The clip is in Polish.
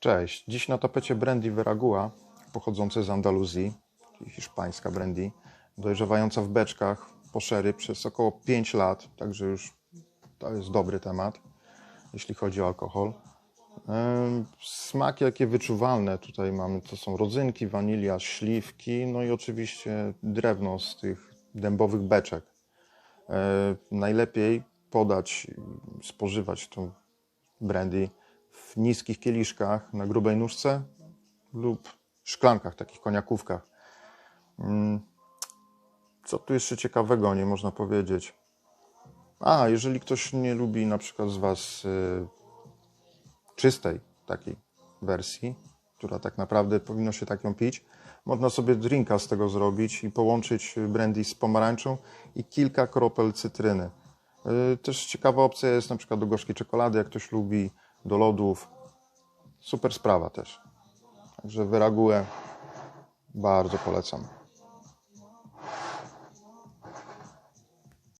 Cześć. Dziś na tapecie brandy Veragua, pochodzące z Andaluzji, czyli hiszpańska brandy, dojrzewająca w beczkach po sherry przez około 5 lat, także już to jest dobry temat, jeśli chodzi o alkohol. Smaki jakie wyczuwalne tutaj mamy, to są rodzynki, wanilia, śliwki, no i oczywiście drewno z tych dębowych beczek. E, Najlepiej podać, spożywać tą brandy w niskich kieliszkach na grubej nóżce lub szklankach, takich koniakówkach. Mm, Co tu jeszcze ciekawego nie można powiedzieć? A, jeżeli ktoś nie lubi na przykład z Was y, czystej takiej wersji, która tak naprawdę powinno się tak ją pić, można sobie drinka z tego zrobić i połączyć brandy z pomarańczą i kilka kropel cytryny. Y, Też ciekawa opcja jest na przykład do gorzkiej czekolady, jak ktoś lubi, do lodów. Super sprawa też. Także Wyraguę bardzo polecam.